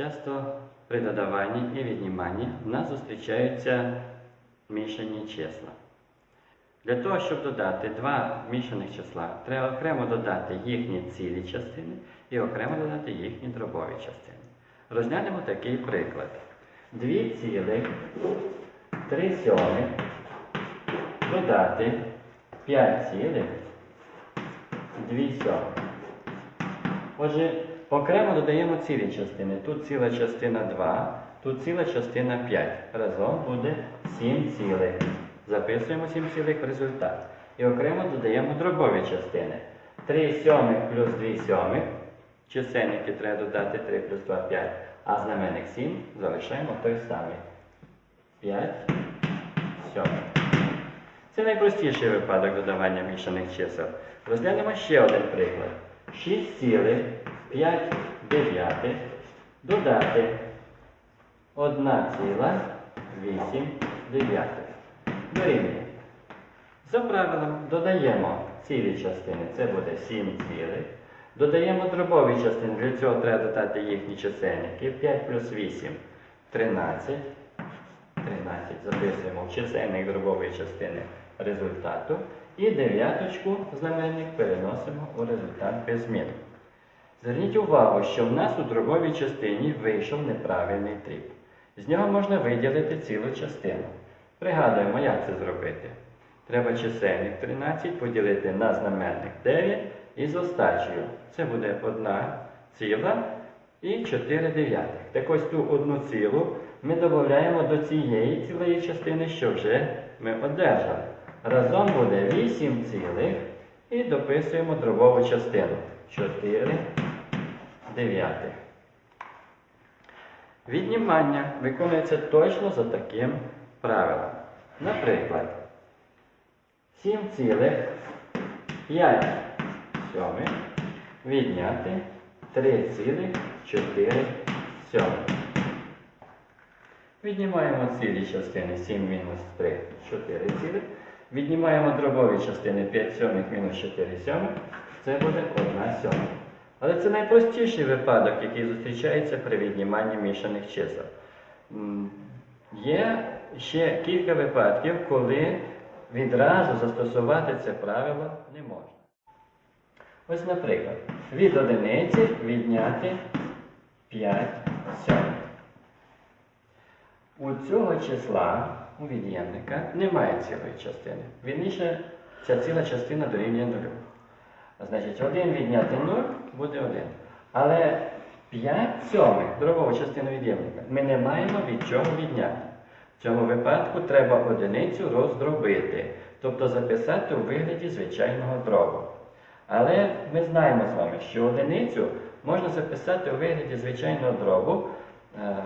Часто при додаванні і відніманні в нас зустрічаються мішані числа. Для того, щоб додати два мішаних числа, треба окремо додати їхні цілі частини і окремо додати їхні дробові частини. Розглянемо такий приклад. 2 цілих 3 сьомих додати 5 цілих 2 сьомих. Отже, окремо додаємо цілі частини. Тут ціла частина 2, тут ціла частина 5. Разом буде 7 цілих. Записуємо 7 цілих в результат. І окремо додаємо дробові частини. 3 сьомих плюс 2 сьомих. Чисельники треба додати 3 плюс 2 5. А знаменник 7 залишаємо той самий. 5 сьомих. Це найпростіший випадок додавання мішаних чисел. Розглянемо ще один приклад. 6 цілих 5 дев'ятих додати 1 ціла 8 дев'ятих. Дорівнює. За правилом додаємо цілі частини, це буде 7 цілих. Додаємо дробові частини, для цього треба додати їхні чисельники. 5 плюс 8 13. 13 записуємо в чисельник дробової частини результату. І дев'яточку знаменник переносимо у результат без змін. Зверніть увагу, що в нас у дробовій частині вийшов неправильний дріб. З нього можна виділити цілу частину. Пригадуємо, як це зробити. Треба чисельник 13 поділити на знаменник 9 і остачею. Це буде 1 ціла і 4 дев'ятих. Так ось ту одну цілу ми додаємо до цієї цілої частини, що вже ми одержали. Разом буде 8 цілих і дописуємо дробову частину. 4 дев'ятих. Віднімання виконується точно за таким правилом. Наприклад, 7 цілих 5 сьомих відняти 3 цілих 4 сьомих. Віднімаємо цілі частини 7 мінус 3 4 цілих. Віднімаємо дробові частини 5 сьомих мінус 4 сьомих. Це буде 1 сьома. Але це найпростіший випадок, який зустрічається при відніманні мішаних чисел. Є ще кілька випадків, коли відразу застосувати це правило не можна. Ось, наприклад, від одиниці відняти 5 сьомих. У цього числа, у від'ємника, немає цілої частини. Вірніше, ця ціла частина дорівнює нулю. Значить, 1 відняти 0 буде 1. Але 5 сьомих, дробову частину від'ємника, ми не маємо від чого відняти. В цьому випадку треба одиницю роздробити, тобто записати у вигляді звичайного дробу. Але ми знаємо з вами, що одиницю можна записати у вигляді звичайного дробу е,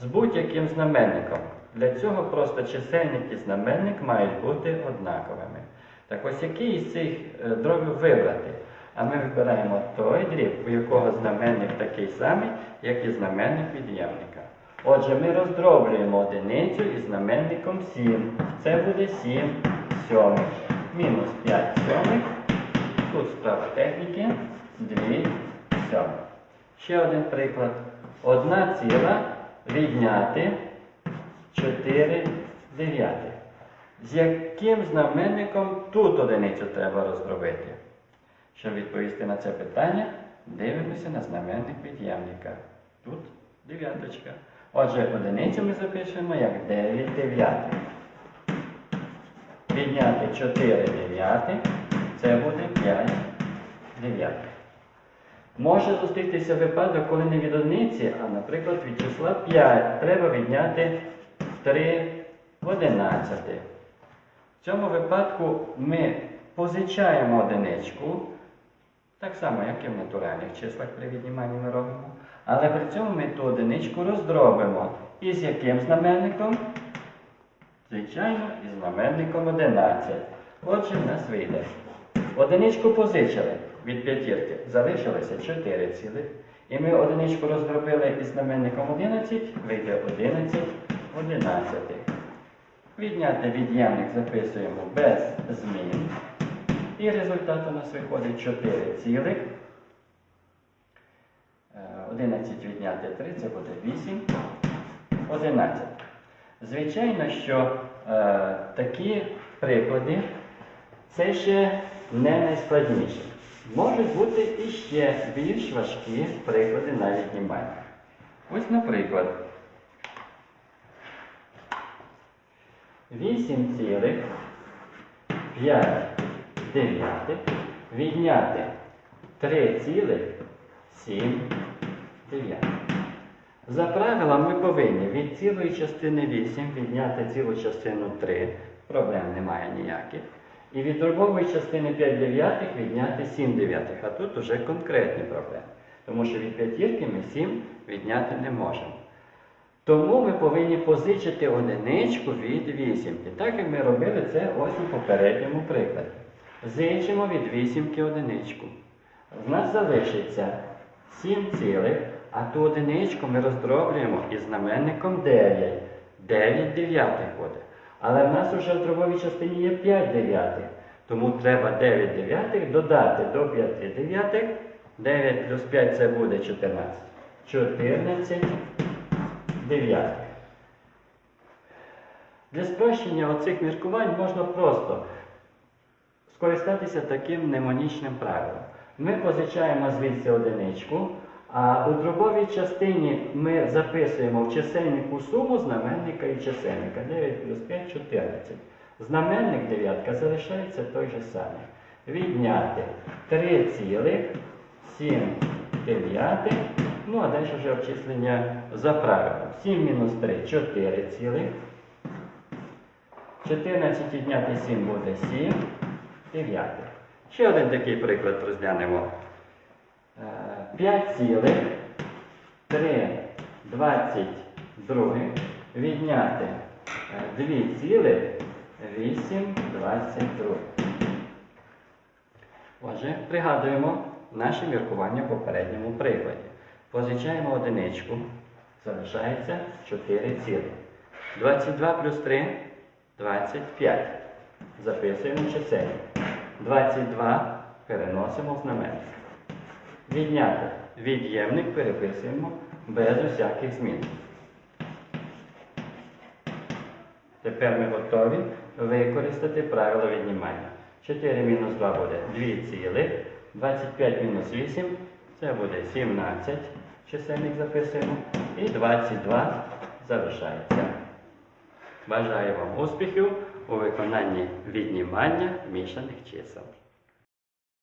з будь-яким знаменником. Для цього просто чисельник і знаменник мають бути однаковими. Так ось який із цих е, дробів вибрати? А ми вибираємо той дріб, у якого знаменник такий самий, як і знаменник від'ємника. Отже, ми роздроблюємо одиницю із знаменником 7. Це буде 7 сьомих. Мінус 5 сьомих. Тут справа техніки 2 сьомих. Ще один приклад. Одна ціла відняти 4 дев'ятих. З яким знаменником тут одиницю треба роздробити? Щоб відповісти на це питання, дивимося на знаменник від'ємника. Тут дев'яточка. Отже, одиницю ми запишемо як 9 дев'ятих. Відняти 4 дев'ятих, це буде 5 дев'ятих. Може зустрітися випадок, коли не від одиниці, а, наприклад, від числа 5 треба відняти 3 одинадцятих. В цьому випадку ми позичаємо одиничку, так само, як і в натуральних числах при відніманні ми робимо. Але при цьому ми ту одиничку роздробимо. І з яким знаменником? Звичайно, із знаменником 11. Отже, в нас вийде. Одиничку позичили від п'ятірки, залишилося 4 цілих. І ми одиничку роздробили із знаменником 11, вийде 11 одинадцятих. Відняти від'ємник записуємо без змін. І результат у нас виходить 4 цілих. е, 11 відняти 3, це буде 8, 11. Звичайно, що е, такі приклади це ще не найскладніше. Можуть бути і ще більш важкі приклади на віднімання. Ось, наприклад, 8,5 дев'ятих відняти 3,7 дев'ятих. За правилом ми повинні від цілої частини 8 відняти цілу частину 3, проблем немає ніяких. І від дробової частини 5 дев'ятих відняти 7 дев'ятих. А тут уже конкретні проблеми. Тому що від п'ятірки ми 7 відняти не можемо. Тому ми повинні позичити одиничку від вісімки. Так як ми робили це ось у попередньому прикладі. Зичимо від вісімки одиничку. В нас залишиться 7 цілих, а ту одиничку ми роздроблюємо із знаменником 9. 9 дев'ятих буде. Але в нас вже в дробовій частині є 5 дев'ятих. Тому треба 9 дев'ятих додати до 5 дев'ятих. 9 плюс 5 це буде 14. 14 9. Для спрощення оцих міркувань можна просто скористатися таким мнемонічним правилом. Ми позичаємо звідси одиничку, а у дробовій частині ми записуємо в чисельнику суму знаменника і чисельника. 9 плюс 5 14. Знаменник 9 залишається той же самий. Відняти 3 цілих 7. 9. Ну, а далі вже обчислення за правилом. 7 мінус 3 4 цілих. 14 відняти 7 буде 7. 9. Ще один такий приклад розглянемо. 5 цілих 3 22 відняти 2 цілих 8 22. Отже, пригадуємо наше міркування в попередньому прикладі. Позичаємо одиничку, залишається 4 цілих. 22 плюс 3 25. Записуємо чисельник. 22 переносимо в знаменник. Відняти від'ємник переписуємо без усяких змін. Тепер ми готові використати правило віднімання. 4 мінус 2 буде 2 цілих. 25 мінус 8 це буде 17. Чисельник записуємо. І 22 залишається. Бажаю вам успіхів у виконанні віднімання мішаних чисел.